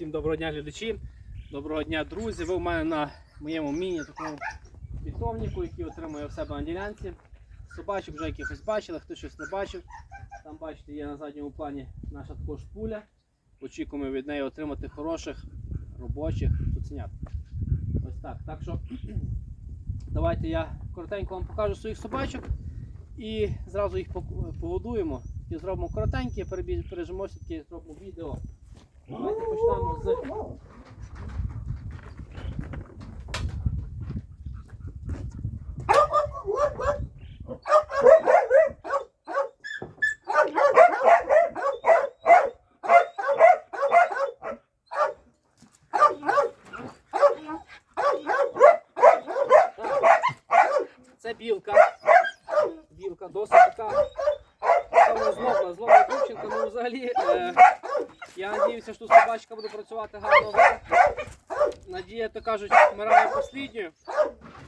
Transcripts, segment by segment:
Всім доброго дня, глядачі. Доброго дня, друзі. Ви в мене на моєму міні такому питомнику, який отримує в себе на ділянці. Собачок вже якихось бачили, хто щось не бачив. Там, бачите, є на задньому плані наша також пуля. Очікуємо від неї отримати хороших робочих цуценят. Ось так. Так що давайте я коротенько вам покажу своїх собачок і зразу їх погодуємо. І зробимо коротеньке, перебіг- пережимося таке, зробимо відео. Давайте почнемо з. Це білка. Білка досить така. Саме злобна, злобна дівчинка. Ну взагалі. Е, я надіюся, що собачка буде працювати гарно. Надія, то кажуть, вмирає послідньою.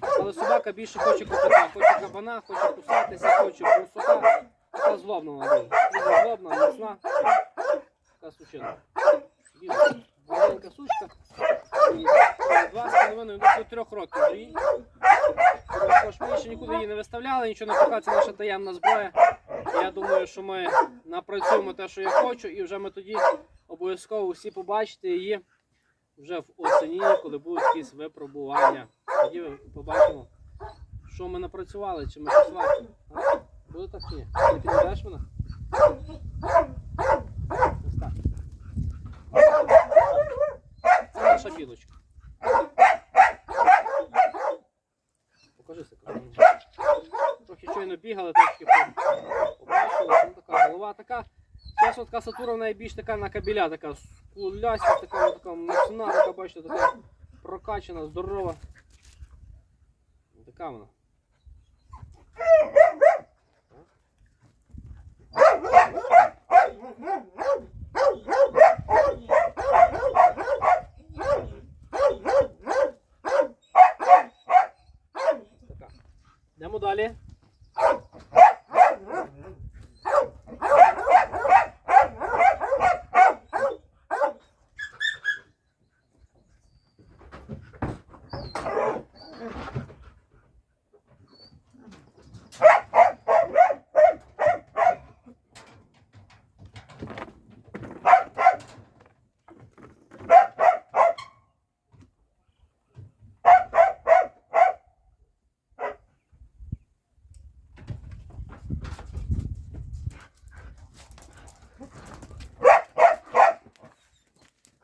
Але собака більше хоче кота, хоче кабана, хоче кусатися, хоче бурсука. Така злобна вона дуже. Злобна, міцна. Така сучина. Маленька сучка. Два з половиною до трьох років вже їй. Ми ще нікуди її не виставляли, нічого не пока, це наша таємна зброя. Я думаю, що ми напрацюємо те, що я хочу, і вже ми тоді обов'язково всі побачите її вже в осені, коли будуть якісь випробування. Тоді побачимо, що ми напрацювали, чи ми щось варті. Буде так ні? Ти підійдеш мене? Ось так. Це наша білочка. Покажи себе. Трохи щойно бігали, трохи по- побачили, що ну, така голова така. Чесно, така сатура в більш така на кабеля, така скуляся, така, така мощна, така, бачите, така прокачана, здорова. Така вона. Така. Йдемо далі.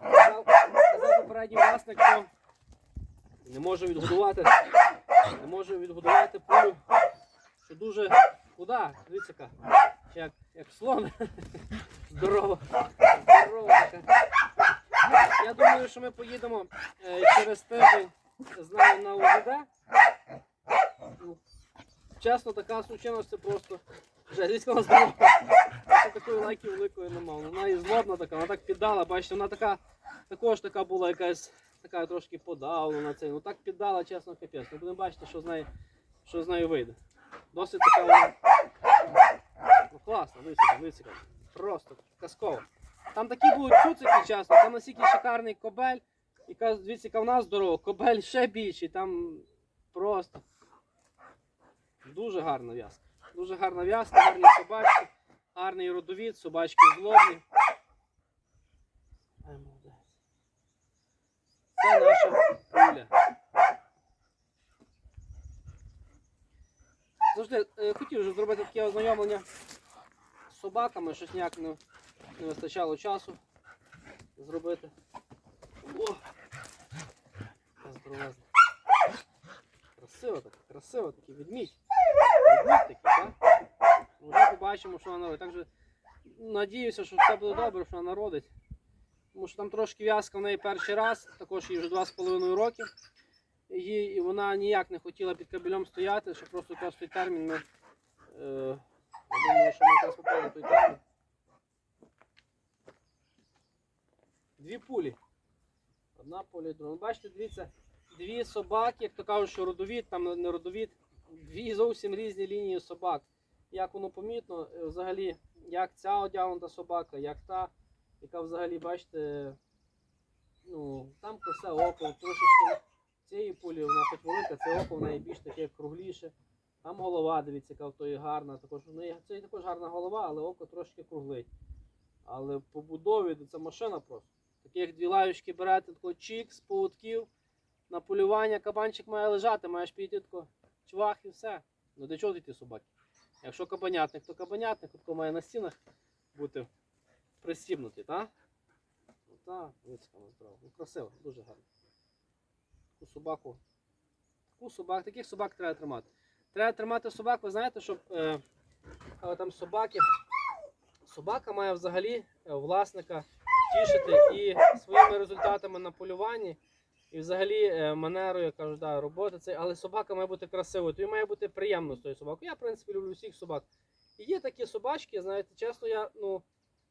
Казав, казав попередній власник, що не може відгодувати, не може відгодувати пулю, що дуже худа, дивіться як, як слон. Здорово. Здорово така. Я думаю, що ми поїдемо е, через тиждень з нею на УЗД. Ну, Чесно, така сученість це просто вже військова здорова. Такої лайки великої немає. Вона і злобна така, вона так піддала, бачите, вона така, також така була якась така трошки подавлена цей. Ну так піддала, чесно, капець. Ми будемо бачити, що з нею, що з нею вийде. Досить така. Ну класно, висока, висока. Просто казково. Там такі будуть цуцики, чесно, там настільки шикарний кобель. І в нас здорова, кобель ще більший, там просто дуже гарна в'язка. Дуже гарна в'язка, гарні собачки, гарний родовід, собачки злобні. Ай, молодець. Це наша пуля. Завжди е, хотів вже зробити таке ознайомлення з собаками, щось ніяк не, не вистачало часу зробити. О! Яка здоровезна. Красиво так, красиво такий відмідь. Відмідь такий, так? Ну, Вже побачимо, що вона робить. Так надіюся, що все буде добре, що вона народить. Тому що там трошки в'язка в неї перший раз, також їй вже 2,5 роки. І вона ніяк не хотіла під кабелем стояти, що просто якраз термін ми. Е, я думаю, що ми якраз попали той термін. Дві пулі. Одна пуля, друга. Ну, Бачите, дивіться, дві собаки, як то кажуть, що родовід, там не родовід, дві зовсім різні лінії собак. Як воно помітно, е, взагалі, як ця одягнута собака, як та, яка взагалі, бачите, ну, там косе око, трошечки цієї пулі, вона хоч велика, це око в неї більш таке кругліше. Там голова, дивіться, яка в тої гарна. Також, неї це також гарна голова, але око трошки круглить. Але по будові це машина просто. Таких дві лаюшки берете, тако чік з поводків. На полювання кабанчик має лежати, маєш піти тако чвах і все. Ну для чого йти собаки? Якщо кабанятник, то кабанятник, тако має на стінах бути пристібнутий, так? Ну так. Ну красиво, дуже гарно. Таку собаку. Таку собак, таких собак треба тримати. Треба тримати собак, ви знаєте, щоб е, там собаки. Собака має взагалі е, власника тішити і своїми результатами на полюванні, і взагалі е, манерою, я кажу, да, роботи це, але собака має бути красивою, то й має бути приємно з тою собакою. Я, в принципі, люблю всіх собак. І є такі собачки, знаєте, чесно, я, ну,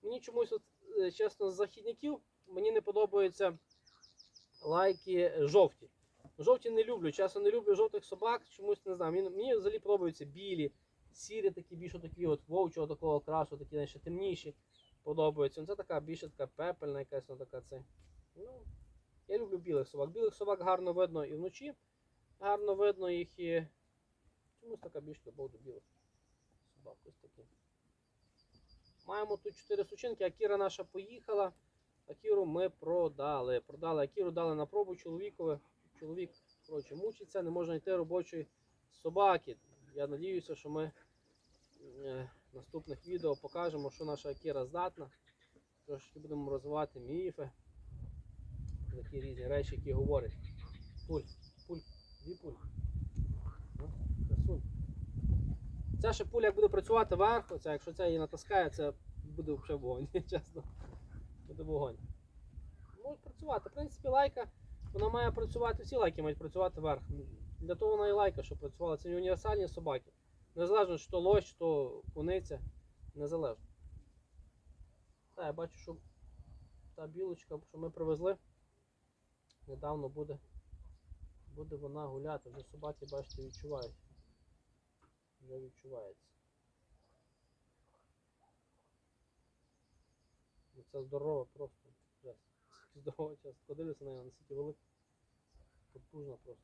мені чомусь, от, е, чесно, з західників мені не подобаються лайки жовті. Жовті не люблю, чесно не люблю жовтих собак, чомусь не знаю. Мені, мені взагалі подобаються білі, сірі такі, більш такі от вовчого такого красу, такі знаєш, темніші подобаються. Ну, Це така більше така пепельна якась ну, така це. Ну, я люблю білих собак. Білих собак гарно видно і вночі. Гарно видно їх і. Чомусь така більш любов білих собак. Ось такі. Маємо тут 4 сучинки, Акіра наша поїхала. Акіру ми продали. Продали Акіру, дали на пробу чоловікове. Чоловік коротше, мучиться, не може знайти робочої собаки. Я надіюся, що ми е, в наступних відео покажемо, що наша Акіра здатна. Трошки будемо розвивати міфи. Такі різні речі, які говорять. Пуль, пуль, дві пуль. Ну, красунь. Ця ще пуля як буде працювати вверх, оця, якщо це її натаскає, це буде вже вогонь, чесно. Буде вогонь. Може працювати. В принципі, лайка, вона має працювати, всі лайки мають працювати вверх. Для того вона і лайка, щоб працювала. Це не універсальні собаки. Незалежно, чи то лось, чи то куниця. Незалежно. Так, я бачу, що та білочка, що ми привезли, недавно буде, буде вона гуляти. Вже собаки, бачите, відчувають. Вже відчувається. Ну, Це здорово просто. Жесть. Здорово час. Подивлюся на неї, наскільки велика. Потужна просто.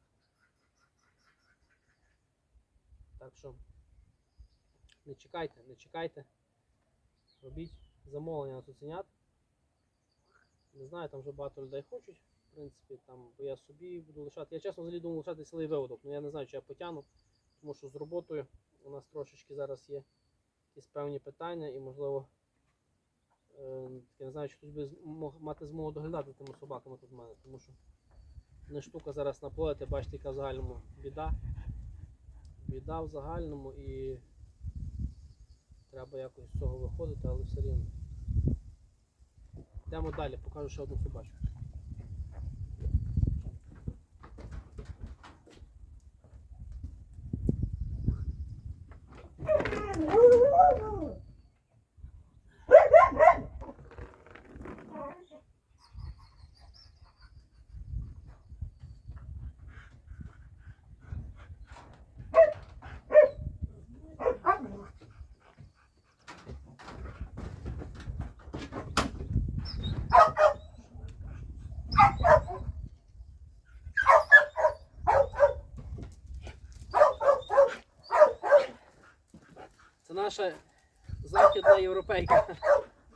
Так що не чекайте, не чекайте. Робіть замовлення на цуценят. Не знаю, там вже багато людей хочуть. В принципі, там, бо я собі буду лишати. Я чесно взагалі думав лишати цілий виводок, але я не знаю, чи я потягну, тому що з роботою у нас трошечки зараз є якісь певні питання і можливо. Е, Я не знаю, чи хтось би змог мати змогу доглядати тими собаками тут в мене, тому що не штука зараз наплодити, бачите, яка в загальному біда. Біда в загальному і треба якось з цього виходити, але все рівно. Йдемо далі, покажу ще одну собачку. Це наша західна європейка.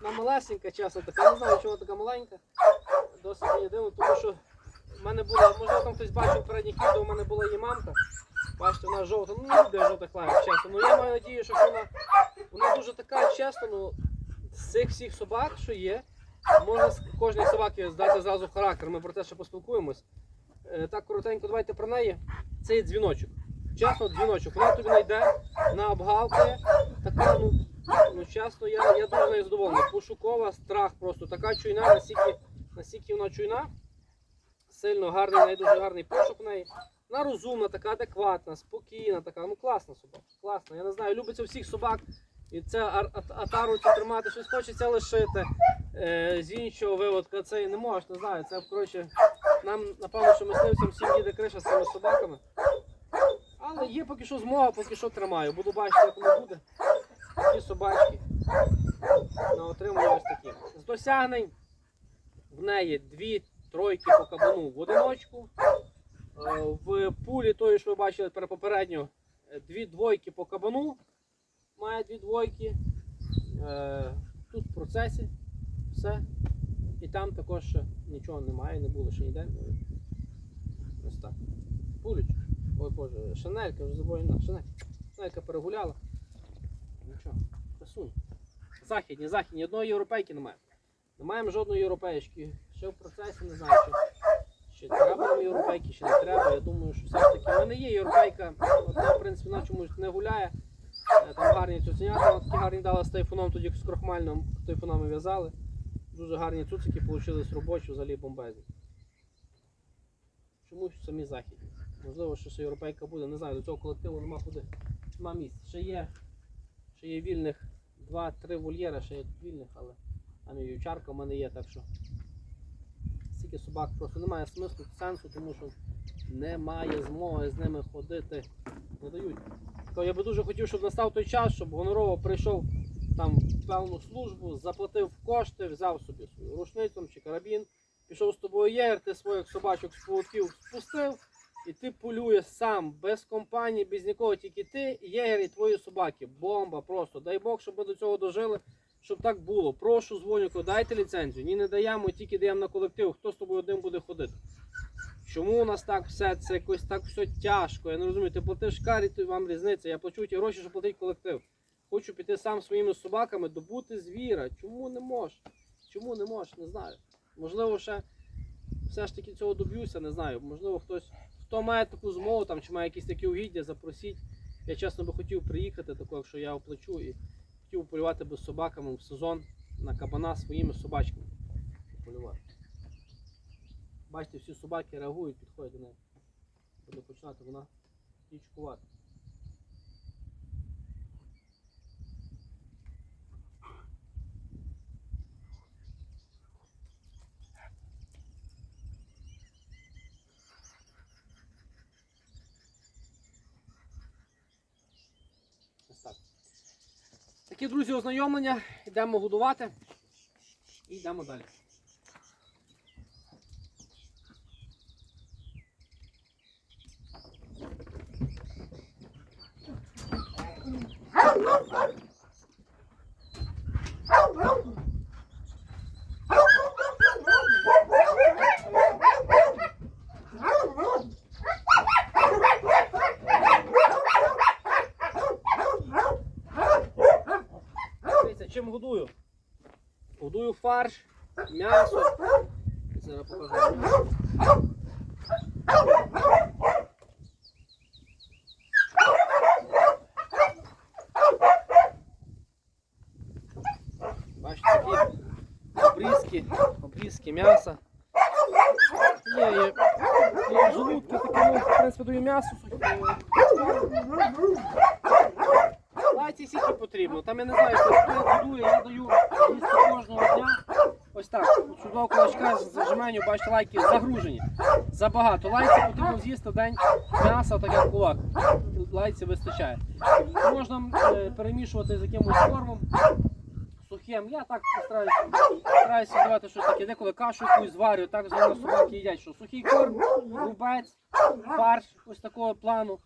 Вона малесенька, чесно така. Не знаю, чого така маленька. Досить дивно, тому що в мене була, можливо, там хтось бачив в передніх відео, у мене була її мамка. Бачите, вона жовта. Ну не я жовтих лайок, чесно. Ну я маю надію, що вона, вона дуже така, чесно, ну, з цих всіх собак, що є, можна з кожної собаки здати зразу характер. Ми про те ще поспілкуємось. Е, Так коротенько, давайте про неї. Це є дзвіночок. Чесно, дзвіночок. Вона тобі знайде на обгалки. Така, ну, ну чесно, я, я дуже нею задоволений. Пошукова, страх просто. Така чуйна, настільки, настільки вона чуйна. Сильно гарний, неї дуже гарний пошук в неї. Вона розумна, така адекватна, спокійна, така. Ну класна собака. Класна. Я не знаю, любиться всіх собак. І це атару цю тримати, щось хочеться лишити. Е, з іншого виводка це не можеш, не знаю. Це коротше, нам напевно, що мисливцям всім їде криша з цими собаками. Але є поки що змога, поки що тримаю. Буду бачити, як воно буде. Такі собачки. На отримую ось такі. З досягнень в неї дві тройки по кабану в одиночку. Е, В пулі тої, що ви бачили попередньо, е, дві двойки по кабану. Має дві двойки. Е, Тут в процесі все. І там також нічого немає, не було ще ніде. Ось так. Пулечка. Ой Боже, шанелька вже забоєна. Шанелька. Шанелька перегуляла. Нічого, красунь. Західні, західні, одної європейки немає. Не маємо жодної європейської. Ще в процесі не знаю, чи, чи треба нам європейки, чи не треба. Я думаю, що все ж таки в мене є європейка. Одна, в принципі, вона чомусь не гуляє. Е, Там гарні цуценята, вона такі гарні дала з тайфуном, тоді з крохмальним тайфунами в'язали. Дуже гарні цуцики вийшли робочі, взагалі бомбезні. Чомусь самі західні. Можливо, що ще європейка буде, не знаю, до цього колективу нема куди. Нема місць. Ще є, ще є вільних два-три вольєра, ще є вільних, але там і вівчарка в мене є, так що стільки собак просто немає смислу, сенсу, тому що немає змоги з ними ходити. Не дають. То я би дуже хотів, щоб настав той час, щоб гонорово прийшов там в певну службу, заплатив кошти, взяв собі свою рушницю чи карабін, пішов з тобою єгер, ти своїх собачок з поводків спустив, і ти полюєш сам, без компанії, без нікого, тільки ти, єгер і твої собаки. Бомба просто. Дай Бог, щоб ми до цього дожили, щоб так було. Прошу дзвоню, дайте ліцензію. Ні, не даємо, тільки даємо на колектив. Хто з тобою один буде ходити? Чому у нас так все це якось так все тяжко? Я не розумію, ти платиш карі, то вам різниця. Я плачу ті гроші, щоб платити колектив. Хочу піти сам своїми собаками, добути звіра. Чому не можеш? Чому не можеш? Не знаю. Можливо, ще все ж таки цього доб'юся, не знаю. Можливо, хтось, хто має таку змогу там, чи має якісь такі угіддя, запросіть. Я чесно би хотів приїхати, тако, якщо я оплачу, і хотів полювати би з собаками в сезон на кабана своїми собачками. Полювати. Бачите, всі собаки реагують, підходять до неї. Буде починати вона тічкувати. Так. Такі, друзі, ознайомлення. Йдемо годувати і йдемо далі. Фарш, м'ясо. Зараз покажу. Бачите, такі обрізки, обрізки м'яса. Є, є, є желудки такі, ну, в принципі, даю м'ясо. Лайці скільки потрібно. Там я не знаю, що я буду, я даю місце кожного дня. Ось так. Чудово кулачка з зажиманню, бачите, лайки загружені. Забагато. Лайці потрібно з'їсти день м'яса, так як кулак. Лайці вистачає. Можна е, перемішувати з якимось кормом. Сухим. Я так стараюся, стараюся давати щось таке, деколи кашу якусь зварю, так звано собаки їдять, що сухий корм, рубець, фарш ось такого плану.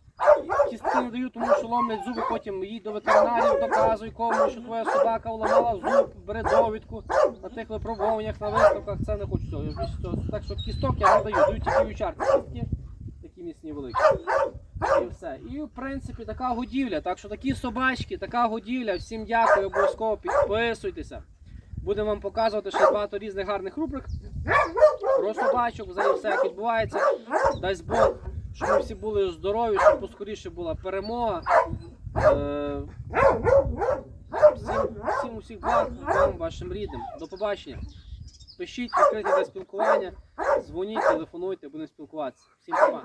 Кістки не даю, тому що ломлять зуби, потім їдь до ветеринарів, доказуй кому, що твоя собака вламала зуб, бери довідку на тих випробуваннях, на виставках, це не хочу цього. Так що кісток я не даю, даю тільки вівчарки кістки, такі міцні великі. І все. І в принципі така годівля. Так що такі собачки, така годівля. Всім дякую, обов'язково підписуйтеся. Будемо вам показувати ще багато різних гарних рубрик. Про собачок, взагалі все як відбувається. Дасть Бог, щоб ми всі були здорові, щоб поскоріше була перемога. Е, Всім, всім усіх благ вам, вашим рідним. До побачення. Пишіть відкриті для спілкування, дзвоніть, телефонуйте, будемо спілкуватися. Всім па-па.